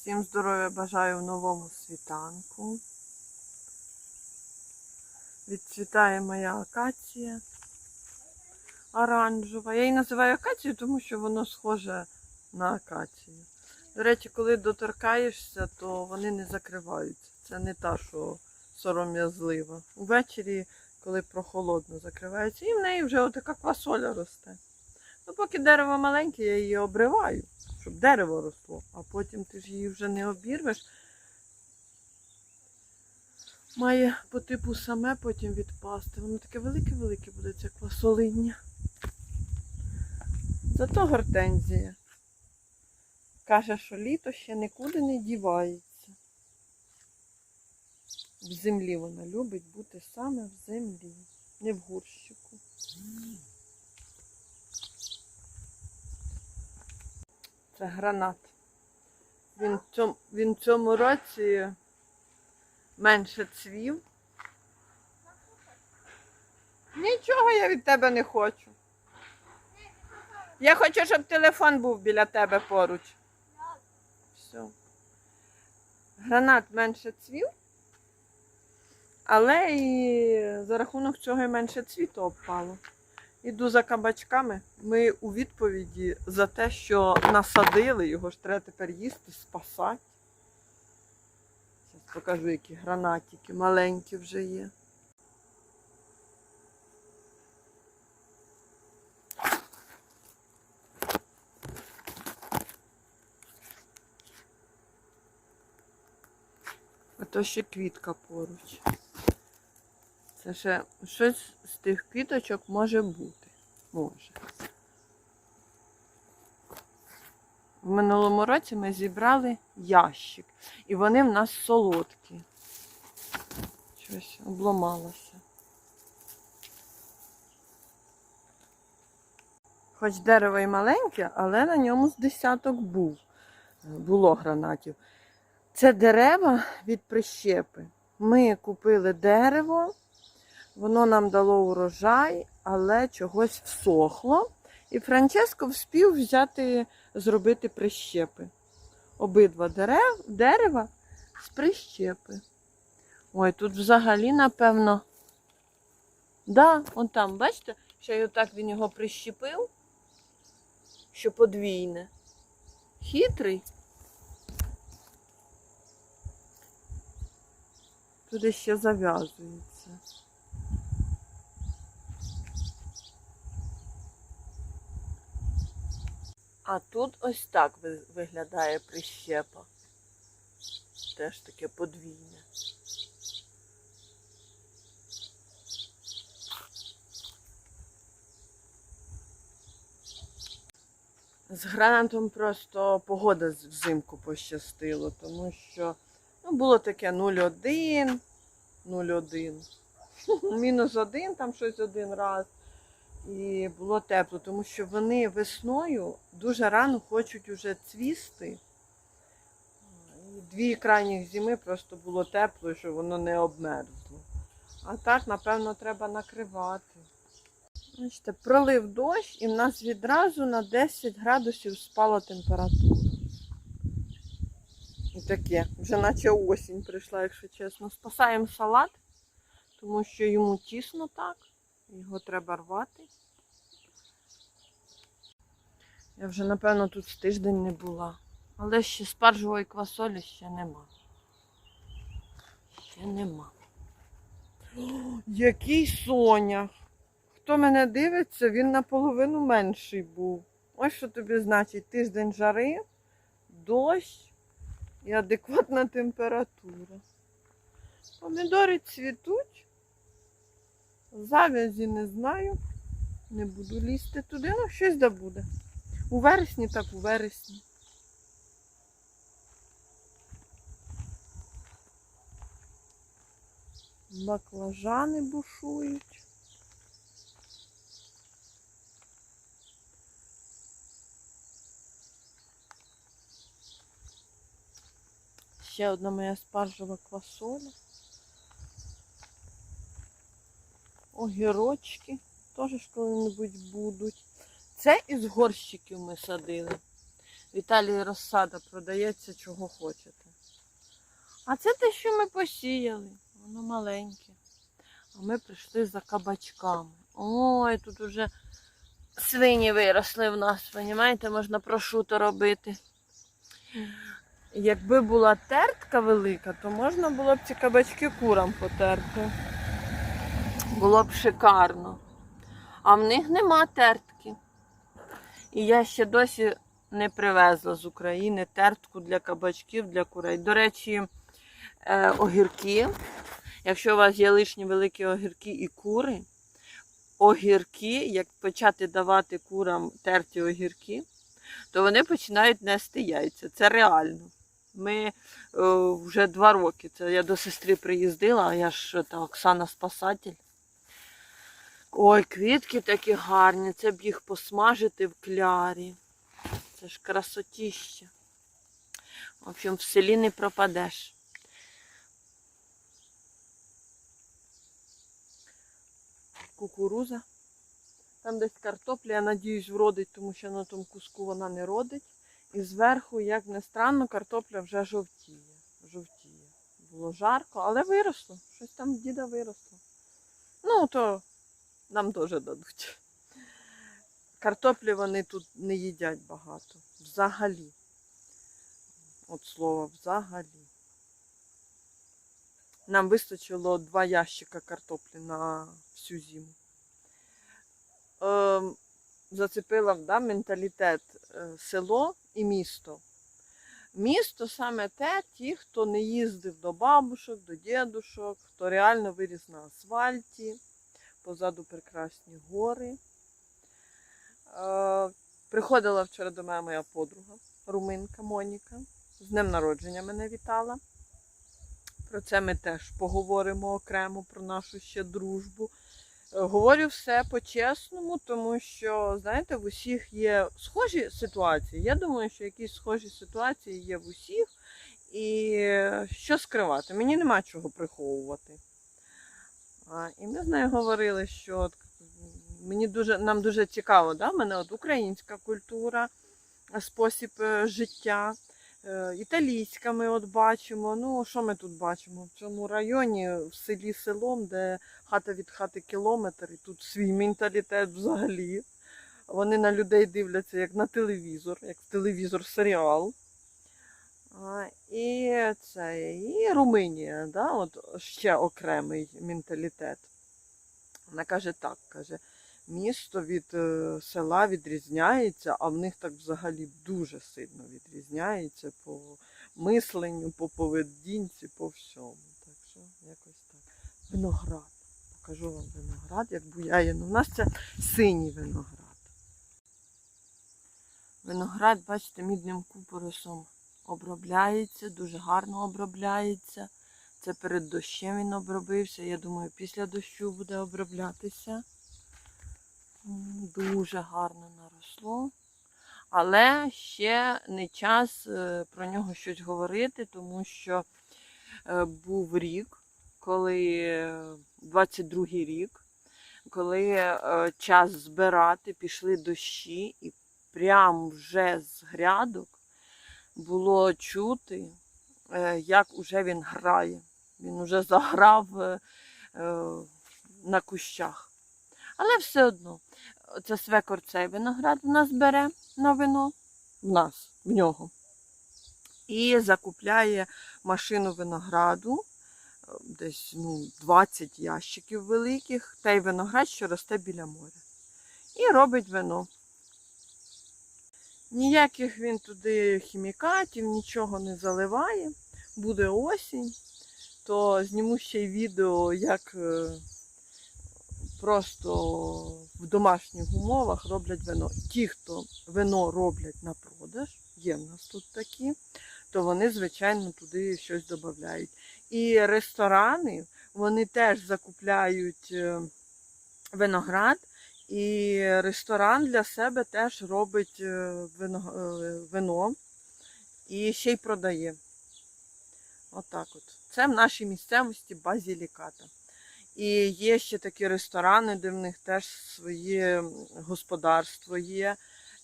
Всім здоров'я бажаю в новому світанку. Відцвітає моя акація оранжева. Я її називаю акацією, тому що воно схоже на акацію. До речі, коли доторкаєшся, то вони не закриваються. Це не та, що сором'язлива. Увечері, коли прохолодно закривається, і в неї вже отака квасоля росте. Ну, поки дерево маленьке, я її обриваю, щоб дерево росло, а потім ти ж її вже не обірвеш. Має по типу саме потім відпасти. Воно таке велике-велике буде це квасолиння. Зато гортензія. Каже, що літо ще нікуди не дівається. В землі вона любить бути саме в землі, не в горщику. Це гранат. Він в цьому, він цьому році менше цвів. Нічого я від тебе не хочу. Я хочу, щоб телефон був біля тебе поруч. Все. Гранат менше цвів, але і за рахунок цього і менше цвіту обпало. Іду за кабачками. Ми у відповіді за те, що насадили, його ж треба тепер їсти, спасати. Зараз покажу, які гранатики маленькі вже є. А то ще квітка поруч. Це ще щось з тих квіточок може бути. Може. В минулому році ми зібрали ящик. І вони в нас солодкі. Щось обламалося. Хоч дерево і маленьке, але на ньому з десяток був. Було гранатів. Це дерева від прищепи. Ми купили дерево, воно нам дало урожай, але чогось всохло. І Франческо вспів взяти, зробити прищепи. Обидва дерев, дерева з прищепи. Ой, тут взагалі, напевно. Да, он там, бачите, що й отак він його прищепив, що подвійне. Хитрий. Туди ще зав'язується. А тут ось так виглядає прищепа. Теж таке подвійне. З гранатом просто погода взимку пощастило, тому що ну, було таке 0,1, 0,1. Мінус один, там щось один раз. І було тепло, тому що вони весною дуже рано хочуть уже цвісти. Дві крайніх зими просто було тепло, що воно не обмерзло. А так, напевно, треба накривати. Бачите, пролив дощ і в нас відразу на 10 градусів спала температура. І таке, вже наче осінь прийшла, якщо чесно. Спасаємо салат, тому що йому тісно так. Його треба рвати. Я вже, напевно, тут з тиждень не була. Але ще спаржової квасолі ще нема. Ще нема. Який сонях! Хто мене дивиться, він наполовину менший був. Ось що тобі значить тиждень жари, дощ і адекватна температура. Помідори цвітуть. Завязі не знаю. Не буду лізти туди, ну щось да буде. У вересні, так у вересні. Баклажани бушують. Ще одна моя спаржева квасоля. Огірочки теж коли-небудь будуть. Це із горщиків ми садили. В Італії розсада продається, чого хочете. А це те, що ми посіяли. Воно маленьке. А ми прийшли за кабачками. Ой, тут уже свині виросли в нас, розумієте, можна прошуто робити. Якби була тертка велика, то можна було б ці кабачки курам потерти. Було б шикарно. А в них нема тертки. І я ще досі не привезла з України тертку для кабачків, для курей. До речі, е, огірки. Якщо у вас є лишні великі огірки і кури, огірки, як почати давати курам терті огірки, то вони починають нести яйця. Це реально. Ми е, вже два роки. Це я до сестри приїздила, а я ж та Оксана Спасатель. Ой, квітки такі гарні, це б їх посмажити в клярі. Це ж красотіще. В общем, в селі не пропадеш. Кукуруза. Там десь картопля, я надіюсь, вродить, тому що на тому куску вона не родить. І зверху, як не странно, картопля вже жовтіє. Жовтіє. Було жарко, але виросло. Щось там діда виросло. Ну, то нам теж дадуть. Картоплі вони тут не їдять багато. Взагалі. От слово взагалі. Нам вистачило два ящика картоплі на всю зиму. Ем, зацепила да, менталітет е, село і місто. Місто саме те, ті, хто не їздив до бабушок, до дідушок, хто реально виріс на асфальті, позаду прекрасні гори. Е, приходила вчора до мене моя подруга, руминка Моніка. З днем народження мене вітала. Про це ми теж поговоримо окремо про нашу ще дружбу. Е, Говорю все по-чесному, тому що, знаєте, в усіх є схожі ситуації. Я думаю, що якісь схожі ситуації є в усіх. І е, що скривати? Мені нема чого приховувати. І ми з нею говорили, що мені дуже, нам дуже цікаво, да? мене от українська культура, спосіб е, життя. Е, Італійська ми от бачимо. Ну, що ми тут бачимо? В цьому районі, в селі селом, де хата від хати кілометр, і тут свій менталітет взагалі. Вони на людей дивляться як на телевізор, як в телевізор серіал. І це, і Румунія, да, от ще окремий менталітет. Вона каже так, каже, місто від е, села відрізняється, а в них так взагалі дуже сильно відрізняється по мисленню, по поведінці, по всьому. Так що якось так. Виноград. Покажу вам виноград, як буяє. Ну, у нас це синій виноград. Виноград, бачите, мідним купоросом обробляється, дуже гарно обробляється. Це перед дощем він обробився. Я думаю, після дощу буде оброблятися. Дуже гарно наросло. Але ще не час е, про нього щось говорити, тому що е, був рік, коли е, 22-й рік, коли е, час збирати, пішли дощі, і прямо вже з грядок було чути, е, як уже він грає. Він уже заграв е, е, на кущах. Але все одно, це свекор цей виноград в нас бере на вино, в нас, в нього. І закупляє машину винограду, десь ну, 20 ящиків великих, та й виноград, що росте біля моря. І робить вино. Ніяких він туди хімікатів, нічого не заливає. Буде осінь, то зніму ще й відео, як е, просто в домашніх умовах роблять вино. Ті, хто вино роблять на продаж, є в нас тут такі, то вони, звичайно, туди щось додають. І ресторани вони теж закупляють е, виноград, і ресторан для себе теж робить е, вино, е, вино і ще й продає. Отак от. Це в нашій місцевості базіліката. І є ще такі ресторани, де в них теж своє господарство є.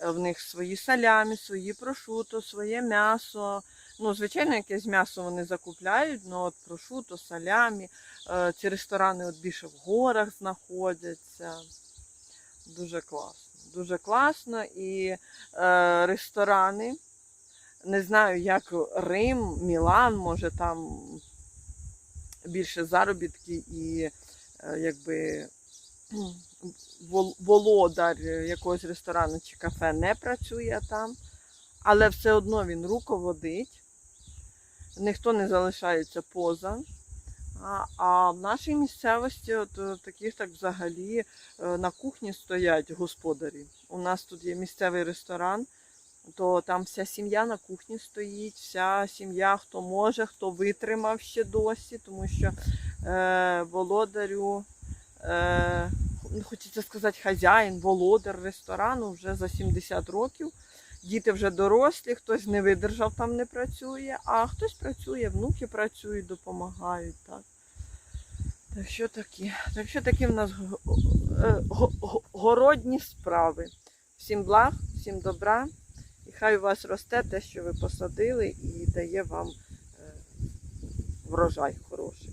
Е, В них свої салямі, свої прошуто, своє м'ясо. Ну, звичайно, якесь м'ясо вони закупляють, але от прошуто, салямі. Ці ресторани от більше в горах знаходяться. Дуже класно. Дуже класно. І е, ресторани. Не знаю, як Рим, Мілан, може там більше заробітки і е, якби володар якогось ресторану чи кафе не працює там, але все одно він руководить, ніхто не залишається поза. А, в нашій місцевості, от е, таких так взагалі, е, на кухні стоять господарі. У нас тут є місцевий ресторан, то там вся сім'я на кухні стоїть, вся сім'я, хто може, хто витримав ще досі, тому що е, володарю, е, ну, хочеться сказати, хазяїн, володар ресторану вже за 70 років. Діти вже дорослі, хтось не видержав, там не працює, а хтось працює, внуки працюють, допомагають. Так, так що такі, так що такі в нас е, го- го- городні справи. Всім благ, всім добра. І хай у вас росте те, що ви посадили, і дає вам е, врожай хороший.